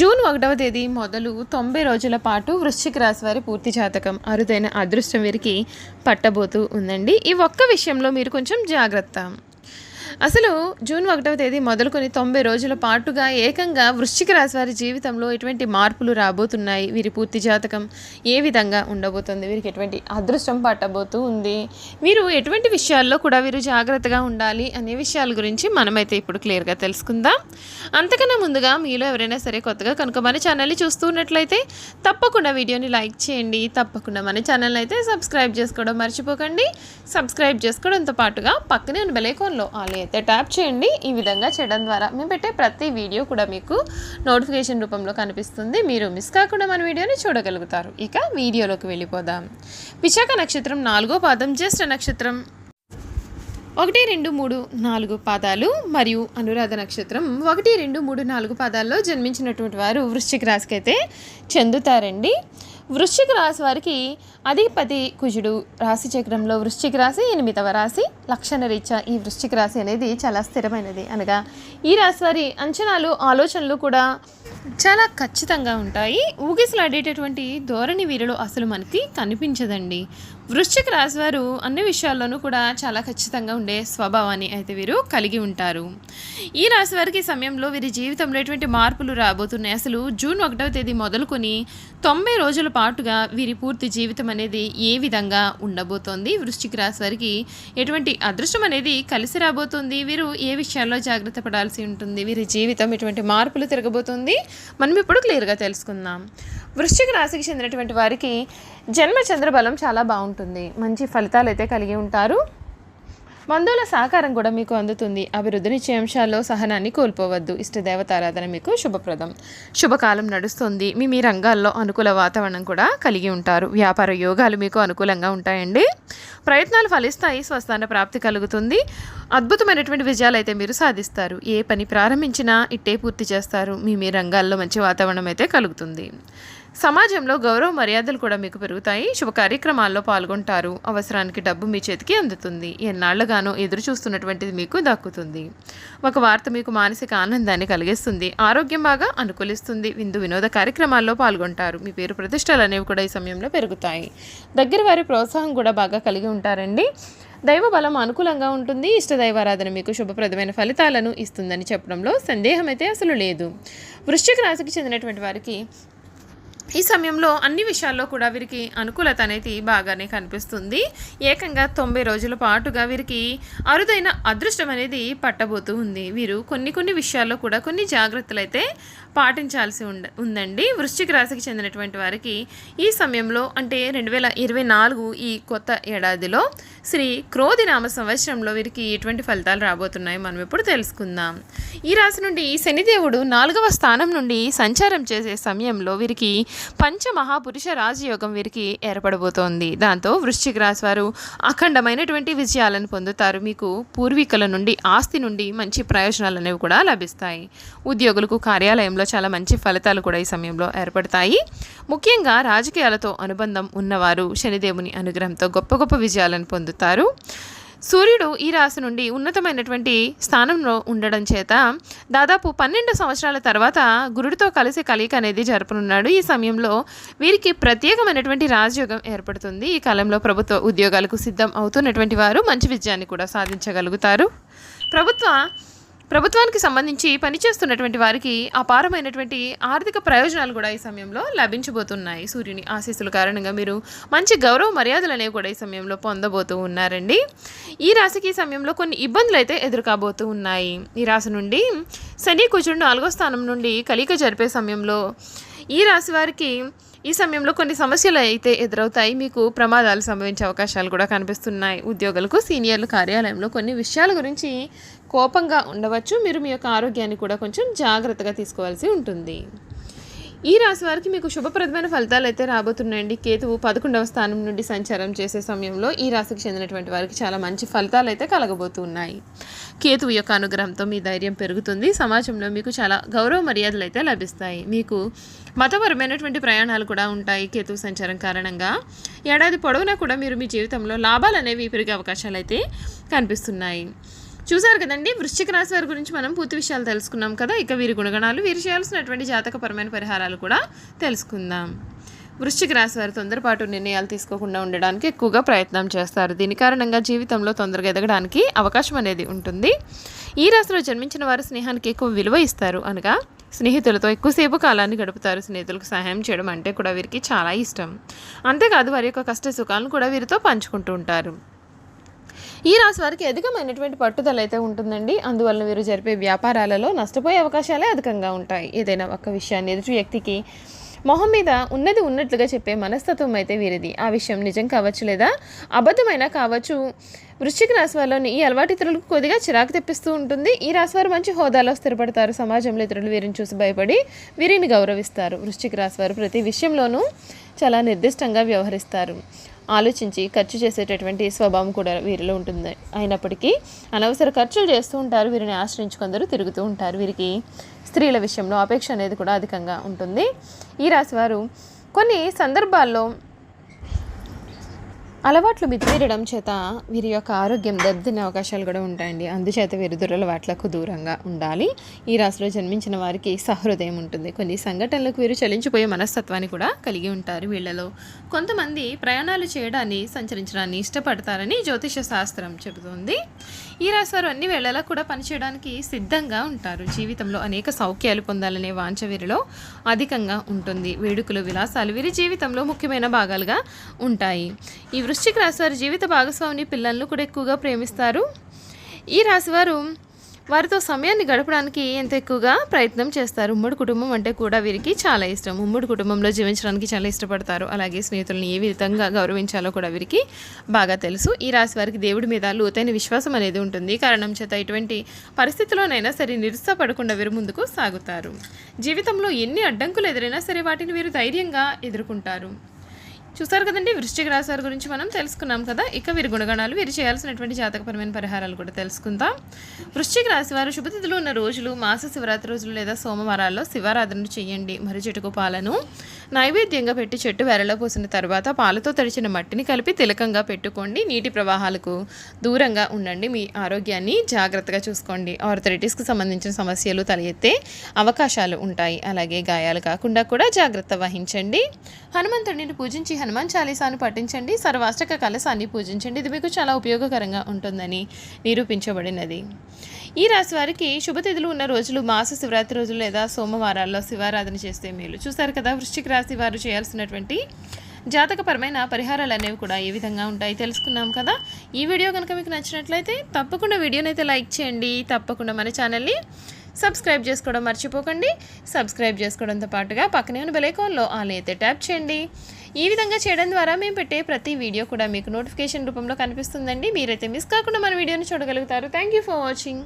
June ఒకటవ తేదీ మొదలు తొంభై రోజుల పాటు వృశ్చిక రాశి వారి పూర్తి జాతకం అరుదైన అదృష్టం వీరికి పట్టబోతూ ఉందండి. ఈ ఒక్క విషయంలో మీరు కొంచెం జాగ్రత్త. అసలు జూన్ ఒకటవ తేదీ మొదలుకొని తొంభై రోజుల పాటుగా ఏకంగా వృశ్చిక రాశి వారి జీవితంలో ఎటువంటి మార్పులు రాబోతున్నాయి? వీరి పూర్తి జాతకం ఏ విధంగా ఉండబోతుంది? వీరికి ఎటువంటి అదృష్టం పట్టబోతూ ఉంది? వీరు ఎటువంటి విషయాల్లో కూడా వీరు జాగ్రత్తగా ఉండాలి అనే విషయాల గురించి మనమైతే ఇప్పుడు క్లియర్గా తెలుసుకుందాం. అంతకన్నా ముందుగా మీలో ఎవరైనా సరే కొత్తగా కనుక మన ఛానల్ని చూస్తూ ఉన్నట్లయితే తప్పకుండా వీడియోని లైక్ చేయండి. తప్పకుండా మన ఛానల్ని అయితే సబ్స్క్రైబ్ చేసుకోవడం మర్చిపోకండి. సబ్స్క్రైబ్ చేసుకోవడంతో పాటుగా పక్కనే ఉన్న బెలైకోన్లో ఆలయ అయితే ట్యాప్ చేయండి. ఈ విధంగా చేయడం ద్వారా మేము పెట్టే ప్రతి వీడియో కూడా మీకు నోటిఫికేషన్ రూపంలో కనిపిస్తుంది. మీరు మిస్ కాకుండా మన వీడియోని చూడగలుగుతారు. ఇక వీడియోలోకి వెళ్ళిపోదాం. విశాఖ నక్షత్రం నాలుగో పాదం జ్యేష్ఠ నక్షత్రం ఒకటి రెండు మూడు నాలుగు పాదాలు మరియు అనురాధ నక్షత్రం ఒకటి రెండు మూడు నాలుగు పాదాల్లో జన్మించినటువంటి వారు వృశ్చిక రాశికి అయితే చెందుతారండి. వృశ్చిక రాశి వారికి అధిపతి కుజుడు. రాశి చక్రంలో వృశ్చిక రాశి ఎనిమిదవ రాశి. లక్షణ రీత్యా ఈ వృశ్చిక రాశి అనేది చాలా స్థిరమైనది అనగా ఈ రాశి వారి అంచనాలు ఆలోచనలు కూడా చాలా ఖచ్చితంగా ఉంటాయి. ఊగిసలాడేటటువంటి ధోరణి వీరిలో అసలు మనకి కనిపించదండి. వృశ్చిక రాశివారు అన్ని విషయాల్లోనూ కూడా చాలా ఖచ్చితంగా ఉండే స్వభావాన్ని అయితే వీరు కలిగి ఉంటారు. ఈ రాశి వారికి సమయంలో వీరి జీవితంలో ఎటువంటి మార్పులు రాబోతున్నాయి? అసలు జూన్ ఒకటవ తేదీ మొదలుకొని తొంభై రోజుల పాటుగా వీరి పూర్తి జీవితం అనేది ఏ విధంగా ఉండబోతోంది? వృశ్చిక రాశి వారికి ఎటువంటి అదృష్టం అనేది కలిసి రాబోతుంది? వీరు ఏ విషయాల్లో జాగ్రత్త పడాల్సి ఉంటుంది? వీరి జీవితం ఎటువంటి మార్పులు తిరగబోతుంది? మనం ఇప్పుడు క్లియర్గా తెలుసుకుందాం. వృశ్చిక రాశికి చెందినటువంటి వారికి జన్మ చంద్రబలం చాలా బాగుంటుంది. మంచి ఫలితాలు అయితే కలిగి ఉంటారు. బంధువుల సహకారం కూడా మీకు అందుతుంది. అభివృద్ధినిచ్చే అంశాల్లో సహనాన్ని కోల్పోవద్దు. ఇష్టదేవతారాధన మీకు శుభప్రదం. శుభకాలం నడుస్తుంది. మీ మీ రంగాల్లో అనుకూల వాతావరణం కూడా కలిగి ఉంటారు. వ్యాపార యోగాలు మీకు అనుకూలంగా ఉంటాయండి. ప్రయత్నాలు ఫలిస్తాయి. స్వస్థాన ప్రాప్తి కలుగుతుంది. అద్భుతమైనటువంటి విజయాలు అయితే మీరు సాధిస్తారు. ఏ పని ప్రారంభించినా ఇట్టే పూర్తి చేస్తారు. మీ మీ రంగాల్లో మంచి వాతావరణం అయితే కలుగుతుంది. సమాజంలో గౌరవ మర్యాదలు కూడా మీకు పెరుగుతాయి. శుభ కార్యక్రమాల్లో పాల్గొంటారు. అవసరానికి డబ్బు మీ చేతికి అందుతుంది. ఎన్నాళ్ళుగానో ఎదురు చూస్తున్నటువంటిది మీకు దక్కుతుంది. ఒక వార్త మీకు మానసిక ఆనందాన్ని కలిగిస్తుంది. ఆరోగ్యం బాగా అనుకూలిస్తుంది. విందు వినోద కార్యక్రమాల్లో పాల్గొంటారు. మీ పేరు ప్రతిష్టలు అనేవి కూడా ఈ సమయంలో పెరుగుతాయి. దగ్గర వారి ప్రోత్సాహం కూడా బాగా కలిగి ఉంటారండి. దైవ బలం అనుకూలంగా ఉంటుంది. ఇష్టదైవారాధన మీకు శుభప్రదమైన ఫలితాలను ఇస్తుందని చెప్పడంలో సందేహం అయితే అసలు లేదు. వృశ్చిక రాశికి చెందినటువంటి వారికి ఈ సమయంలో అన్ని విషయాల్లో కూడా వీరికి అనుకూలత అనేది బాగానే కనిపిస్తుంది. ఏకంగా తొంభై రోజుల పాటుగా వీరికి అరుదైన అదృష్టం అనేది పట్టబోతూ ఉంది. వీరు కొన్ని కొన్ని విషయాల్లో కూడా కొన్ని జాగ్రత్తలు అయితే పాటించాల్సి ఉండ ఉందండి. వృశ్చిక రాశికి చెందినటువంటి వారికి ఈ సమయంలో అంటే రెండు వేల ఇరవై నాలుగు ఈ కొత్త ఏడాదిలో శ్రీ క్రోధి నామ సంవత్సరంలో వీరికి ఎటువంటి ఫలితాలు రాబోతున్నాయి మనం ఇప్పుడు తెలుసుకుందాం. ఈ రాశి నుండి శనిదేవుడు నాలుగవ స్థానం నుండి సంచారం చేసే సమయంలో వీరికి పంచమహాపురుష రాజయోగం వీరికి ఏర్పడబోతోంది. దాంతో వృశ్చిక రాశి వారు అఖండమైనటువంటి విజయాలను పొందుతారు. మీకు పూర్వీకుల నుండి ఆస్తి నుండి మంచి ప్రయోజనాలు అనేవి కూడా లభిస్తాయి. ఉద్యోగులకు కార్యాలయంలో చాలా మంచి ఫలితాలు కూడా ఈ సమయంలో ఏర్పడతాయి. ముఖ్యంగా రాజకీయాలతో అనుబంధం ఉన్నవారు శనిదేవుని అనుగ్రహంతో గొప్ప గొప్ప విజయాలను పొందుతారు. సూర్యుడు ఈ రాశి నుండి ఉన్నతమైనటువంటి స్థానంలో ఉండడం చేత దాదాపు పన్నెండు సంవత్సరాల తర్వాత గురుడితో కలిసి కలయిక అనేది జరపనున్నాడు. ఈ సమయంలో వీరికి ప్రత్యేకమైనటువంటి రాజయోగం ఏర్పడుతుంది. ఈ కాలంలో ప్రభుత్వ ఉద్యోగాలకు సిద్ధం అవుతున్నటువంటి వారు మంచి విజయాన్ని కూడా సాధించగలుగుతారు. ప్రభుత్వ ప్రభుత్వానికి సంబంధించి పనిచేస్తున్నటువంటి వారికి అపారమైనటువంటి ఆర్థిక ప్రయోజనాలు కూడా ఈ సమయంలో లభించబోతున్నాయి. సూర్యుని ఆశీస్సుల కారణంగా మీరు మంచి గౌరవ మర్యాదలు అనేవి కూడా ఈ సమయంలో పొందబోతూ ఉన్నారండి. ఈ రాశికి ఈ సమయంలో కొన్ని ఇబ్బందులు అయితే ఎదుర్కాబోతూ ఉన్నాయి. ఈ రాశి నుండి శని కుజుడు నాలుగో స్థానం నుండి కలిక జరిపే సమయంలో ఈ రాశి వారికి ఈ సమయంలో కొన్ని సమస్యలు అయితే ఎదురవుతాయి. మీకు ప్రమాదాలు సంభవించే అవకాశాలు కూడా కనిపిస్తున్నాయి. ఉద్యోగులకు సీనియర్లు కార్యాలయంలో కొన్ని విషయాల గురించి కోపంగా ఉండవచ్చు. మీరు మీ యొక్క ఆరోగ్యాన్ని కూడా కొంచెం జాగ్రత్తగా తీసుకోవాల్సి ఉంటుంది. ఈ రాశి వారికి మీకు శుభప్రదమైన ఫలితాలు అయితే రాబోతున్నాయండి. కేతువు పదకొండవ స్థానం నుండి సంచారం చేసే సమయంలో ఈ రాశికి చెందినటువంటి వారికి చాలా మంచి ఫలితాలు అయితే కలగబోతున్నాయి. కేతువు యొక్క అనుగ్రహంతో మీ ధైర్యం పెరుగుతుంది. సమాజంలో మీకు చాలా గౌరవ మర్యాదలు అయితే లభిస్తాయి. మీకు మతపరమైనటువంటి ప్రయాణాలు కూడా ఉంటాయి కేతువు సంచారం కారణంగా. ఏడాది పొడవునా కూడా మీరు మీ జీవితంలో లాభాలు అనేవి పెరిగే అవకాశాలు అయితే కనిపిస్తున్నాయి. చూసారు కదండి వృశ్చిక రాశి వారి గురించి మనం పూర్తి విషయాలు తెలుసుకున్నాం కదా. ఇక వీరి గుణగణాలు వీరు చేయాల్సినటువంటి జాతకపరమైన పరిహారాలు కూడా తెలుసుకుందాం. వృశ్చిక రాశి వారు తొందరపాటు నిర్ణయాలు తీసుకోకుండా ఉండడానికి ఎక్కువగా ప్రయత్నం చేస్తారు. దీని కారణంగా జీవితంలో తొందరగా ఎదగడానికి అవకాశం అనేది ఉంటుంది. ఈ రాశిలో జన్మించిన వారు స్నేహానికి ఎక్కువ విలువ ఇస్తారు అనగా స్నేహితులతో ఎక్కువసేపు కాలాన్ని గడుపుతారు. స్నేహితులకు సహాయం చేయడం అంటే కూడా వీరికి చాలా ఇష్టం. అంతేకాదు వారి యొక్క కష్ట సుఖాలను కూడా వీరితో పంచుకుంటూ ఉంటారు. ఈ రాశి వారికి అధికమైనటువంటి పట్టుదల అయితే ఉంటుందండి. అందువల్ల వీరు జరిపే వ్యాపారాలలో నష్టపోయే అవకాశాలే అధికంగా ఉంటాయి. ఏదైనా ఒక విషయాన్ని ఎదుటి వ్యక్తికి మొహం మీద ఉన్నది ఉన్నట్లుగా చెప్పే మనస్తత్వం అయితే వీరిది. ఆ విషయం నిజం కావచ్చు లేదా అబద్ధమైనా కావచ్చు వృశ్చిక రాశి వారిలోని ఈ అలవాటు ఇతరులకు కొద్దిగా చిరాకు తెప్పిస్తూ ఉంటుంది. ఈ రాశి వారు మంచి హోదాలో స్థిరపడతారు. సమాజంలో ఇతరులు వీరిని చూసి భయపడి వీరిని గౌరవిస్తారు. వృశ్చిక రాశి వారు ప్రతి విషయంలోనూ చాలా నిర్దిష్టంగా వ్యవహరిస్తారు. ఆలోచించి ఖర్చు చేసేటటువంటి స్వభావం కూడా వీరిలో ఉంటుంది. అయినప్పటికీ అనవసర ఖర్చులు చేస్తూ ఉంటారు. వీరిని ఆశ్రయించి కొందరు తిరుగుతూ ఉంటారు. వీరికి స్త్రీల విషయంలో అపేక్ష అనేది కూడా అధికంగా ఉంటుంది. ఈ రాశివారు కొన్ని సందర్భాల్లో అలవాట్లు మితిమీరడం చేత వీరి యొక్క ఆరోగ్యం దెబ్బతినే అవకాశాలు కూడా ఉంటాయండి. అందుచేత వీరు దురలవాట్లకు దూరంగా ఉండాలి. ఈ రాశిలో జన్మించిన వారికి సహృదయం ఉంటుంది. కొన్ని సంఘటనలకు వీరు చలించిపోయే మనస్తత్వాన్ని కూడా కలిగి ఉంటారు వీళ్ళలో. కొంతమంది ప్రయాణాలు చేయడాన్ని సంచరించడాన్ని ఇష్టపడతారని జ్యోతిష శాస్త్రం చెబుతుంది. ఈ రాశి వారు అన్ని వేళలా కూడా పనిచేయడానికి సిద్ధంగా ఉంటారు. జీవితంలో అనేక సౌఖ్యాలు పొందాలనే వాంఛ వీరిలో అధికంగా ఉంటుంది. వేడుకలు విలాసాలు వీరి జీవితంలో ముఖ్యమైన భాగాలుగా ఉంటాయి. ఈ వృశ్చిక రాశివారి జీవిత భాగస్వామిని పిల్లలను కూడా ఎక్కువగా ప్రేమిస్తారు. ఈ రాశివారు వారితో సమయాన్ని గడపడానికి ఎంత ఎక్కువగా ప్రయత్నం చేస్తారు? ఉమ్మడి కుటుంబం అంటే కూడా వీరికి చాలా ఇష్టం. ఉమ్మడి కుటుంబంలో జీవించడానికి చాలా ఇష్టపడతారు. అలాగే స్నేహితులను ఏ విధంగా గౌరవించాలో కూడా వీరికి బాగా తెలుసు. ఈ రాశి వారికి దేవుడి మీద లోతైన విశ్వాసం అనేది ఉంటుంది. కారణం చేత ఇటువంటి పరిస్థితిలోనైనా సరే నిరుత్సాహపడకుండా వీరు ముందుకు సాగుతారు. జీవితంలో ఎన్ని అడ్డంకులు ఎదురైనా సరే వాటిని వీరు ధైర్యంగా ఎదుర్కొంటారు. చూసారు కదండి? వృశ్చిక రాశి వారి గురించి మనం తెలుసుకున్నాం కదా. ఇక వీరి గుణగణాలు వీరు చేయాల్సినటువంటి జాతకపరమైన పరిహారాలు కూడా తెలుసుకుందాం. వృశ్చిక రాశి వారు శుభతిథులు ఉన్న రోజులు మాస శివరాత్రి రోజులు లేదా సోమవారాల్లో శివారాధన చేయండి. మరి చెట్టుకు పాలను. నైవేద్యంగా పెట్టి చెట్టు వెరలో పోసిన తర్వాత పాలతో తడిచిన మట్టిని కలిపి తిలకంగా పెట్టుకోండి. నీటి ప్రవాహాలకు దూరంగా ఉండండి. మీ ఆరోగ్యాన్ని జాగ్రత్తగా చూసుకోండి. ఆర్థరైటిస్కి సంబంధించిన సమస్యలు తలెత్తే అవకాశాలు ఉంటాయి. అలాగే గాయాలు కాకుండా కూడా జాగ్రత్త వహించండి. హనుమంతుడిని పూజించి హనుమాన్ చాలీసాను పఠించండి. సర్వాష్టక కలసాన్ని పూజించండి. ఇది మీకు చాలా ఉపయోగకరంగా ఉంటుందని నిరూపించబడినది. ఈ రాశి వారికి శుభతిథులు ఉన్న రోజులు మాస శివరాత్రి రోజులు లేదా సోమవారాల్లో శివారాధన చేస్తే మేలు. చూస్తారు కదా వృశ్చిక రాశి వారు చేయాల్సినటువంటి జాతకపరమైన పరిహారాలు అనేవి కూడా ఏ విధంగా ఉంటాయి తెలుసుకున్నాం కదా. ఈ వీడియో కనుక మీకు నచ్చినట్లయితే తప్పకుండా వీడియోనైతే అయితే లైక్ చేయండి. తప్పకుండా మన ఛానల్ని సబ్స్క్రైబ్ చేసుకోవడం మర్చిపోకండి. సబ్స్క్రైబ్ చేసుకోవడంతో పాటుగా పక్కనే ఉన్న బెలైకాన్లో ఆల్ అయితే ట్యాప్ చేయండి. ఈ విధంగా చేయడం ద్వారా మేము పెట్టే ప్రతి వీడియో కూడా మీకు నోటిఫికేషన్ రూపంలో కనిపిస్తుందండి. మీరైతే మిస్ కాకుండా మన వీడియోని చూడగలుగుతారు. Thank you for watching.